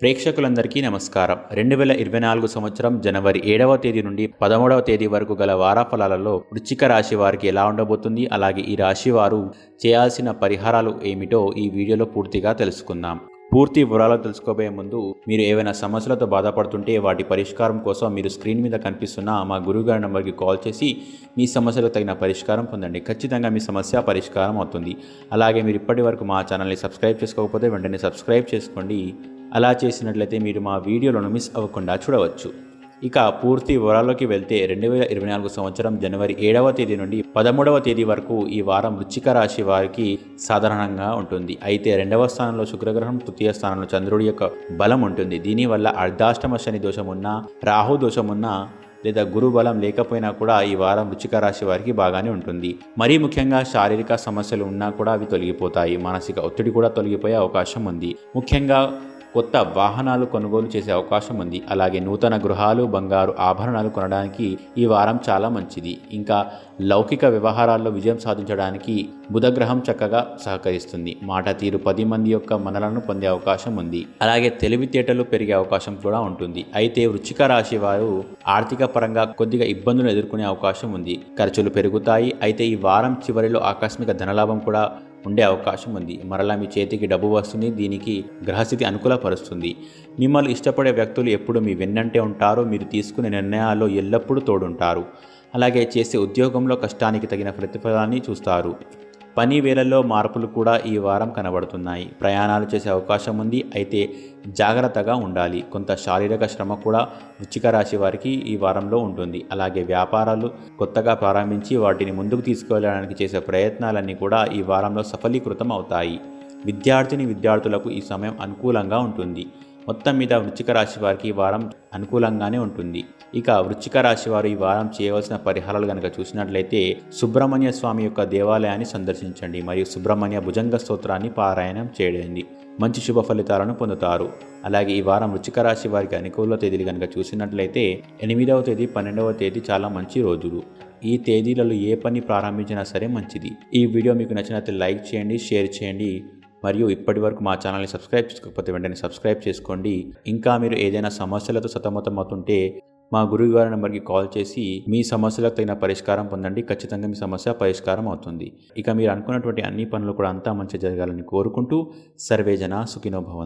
ప్రేక్షకులందరికీ నమస్కారం. రెండు వేల ఇరవై నాలుగు సంవత్సరం జనవరి ఏడవ తేదీ నుండి పదమూడవ తేదీ వరకు గల వారాఫలాలలో వృచ్చిక రాశి వారికి ఎలా ఉండబోతుంది? అలాగే ఈ రాశి వారు చేయాల్సిన పరిహారాలు ఏమిటో ఈ వీడియోలో పూర్తిగా తెలుసుకుందాం. పూర్తి వివరాలు తెలుసుకోబోయే ముందు మీరు ఏవైనా సమస్యలతో బాధపడుతుంటే వాటి పరిష్కారం కోసం మీరు స్క్రీన్ మీద కనిపిస్తున్న మా గురుగారి నెంబర్కి కాల్ చేసి మీ సమస్యలకు తగిన పరిష్కారం పొందండి. ఖచ్చితంగా మీ సమస్య పరిష్కారం అవుతుంది. అలాగే మీరు ఇప్పటి వరకు మా ఛానల్ని సబ్స్క్రైబ్ చేసుకోకపోతే వెంటనే సబ్స్క్రైబ్ చేసుకోండి. అలా చేసినట్లయితే మీరు మా వీడియోలను మిస్ అవ్వకుండా చూడవచ్చు. ఇక పూర్తి వివరాల్లోకి వెళ్తే రెండు వేల ఇరవై నాలుగు సంవత్సరం జనవరి ఏడవ తేదీ నుండి పదమూడవ తేదీ వరకు ఈ వారం వృచ్చిక రాశి వారికి సాధారణంగా ఉంటుంది. అయితే రెండవ స్థానంలో శుక్రగ్రహం తృతీయ స్థానంలో చంద్రుడి యొక్క బలం ఉంటుంది. దీనివల్ల అర్ధాష్టమ శని దోషమున్నా రాహు దోషమున్నా లేదా గురు బలం లేకపోయినా కూడా ఈ వారం వృచ్చిక రాశి వారికి బాగానే ఉంటుంది. మరీ ముఖ్యంగా శారీరక సమస్యలు ఉన్నా కూడా అవి తొలగిపోతాయి. మానసిక ఒత్తిడి కూడా తొలగిపోయే అవకాశం ఉంది. ముఖ్యంగా కొత్త వాహనాలు కొనుగోలు చేసే అవకాశం ఉంది. అలాగే నూతన గృహాలు బంగారు ఆభరణాలు కొనడానికి ఈ వారం చాలా మంచిది. ఇంకా లౌకిక వ్యవహారాల్లో విజయం సాధించడానికి బుధగ్రహం చక్కగా సహకరిస్తుంది. మాట తీరు పది మంది యొక్క మనలను పొందే అవకాశం ఉంది. అలాగే తెలివితేటలు పెరిగే అవకాశం కూడా ఉంటుంది. అయితే వృచ్చిక రాశి వారు ఆర్థిక పరంగా కొద్దిగా ఇబ్బందులు ఎదుర్కొనే అవకాశం ఉంది. ఖర్చులు పెరుగుతాయి. అయితే ఈ వారం చివరిలో ఆకస్మిక ధనలాభం కూడా ఉండే అవకాశం ఉంది. మరలా మీ చేతికి డబ్బు వస్తుంది దీనికి గ్రహస్థితి అనుకూలపరుస్తుంది. మిమ్మల్ని ఇష్టపడే వ్యక్తులు ఎప్పుడు మీ వెన్నంటే ఉంటారో మీరు తీసుకునే నిర్ణయాల్లో ఎల్లప్పుడూ తోడుంటారు. అలాగే చేసే ఉద్యోగంలో కష్టానికి తగిన ప్రతిఫలాన్ని చూస్తారు. పని వేళల్లో మార్పులు కూడా ఈ వారం కనబడుతున్నాయి. ప్రయాణాలు చేసే అవకాశం ఉంది. అయితే జాగ్రత్తగా ఉండాలి. కొంత శారీరక శ్రమ కూడా వృచ్చిక రాశి వారికి ఈ వారంలో ఉంటుంది. అలాగే వ్యాపారాలు కొత్తగా ప్రారంభించి వాటిని ముందుకు తీసుకువెళ్ళడానికి చేసే ప్రయత్నాలన్నీ కూడా ఈ వారంలో సఫలీకృతం అవుతాయి. విద్యార్థిని విద్యార్థులకు ఈ సమయం అనుకూలంగా ఉంటుంది. మొత్తం మీద వృచ్చిక రాశి వారికి ఈ వారం అనుకూలంగానే ఉంటుంది. ఇక వృచ్చిక రాశి వారు ఈ వారం చేయవలసిన పరిహారాలు కనుక చూసినట్లయితే సుబ్రహ్మణ్య స్వామి యొక్క దేవాలయాన్ని సందర్శించండి మరియు సుబ్రహ్మణ్య భుజంగ స్తోత్రాన్ని పారాయణం చేయండి. మంచి శుభ ఫలితాలను పొందుతారు. అలాగే ఈ వారం వృచ్చిక రాశి వారికి అనుకూల తేదీలు కనుక చూసినట్లయితే ఎనిమిదవ తేదీ పన్నెండవ తేదీ చాలా మంచి రోజులు. ఈ తేదీలలో ఏ పని ప్రారంభించినా సరే మంచిది. ఈ వీడియో మీకు నచ్చినట్లయితే లైక్ చేయండి షేర్ చేయండి. మరియు ఇప్పటి వరకు మా ఛానల్ని సబ్స్క్రైబ్ చేసుకోకపోతే వెంటనే సబ్స్క్రైబ్ చేసుకోండి. ఇంకా మీరు ఏదైనా సమస్యలతో సతమతం అవుతుంటే మా గురువు గారి నెంబర్కి కాల్ చేసి మీ సమస్యలకు తగిన పరిష్కారం పొందండి. ఖచ్చితంగా మీ సమస్య పరిష్కారం అవుతుంది. ఇక మీరు అనుకున్నటువంటి అన్ని పనులు కూడా అంతా మంచి జరగాలని కోరుకుంటూ సర్వేజన సుఖినోభవం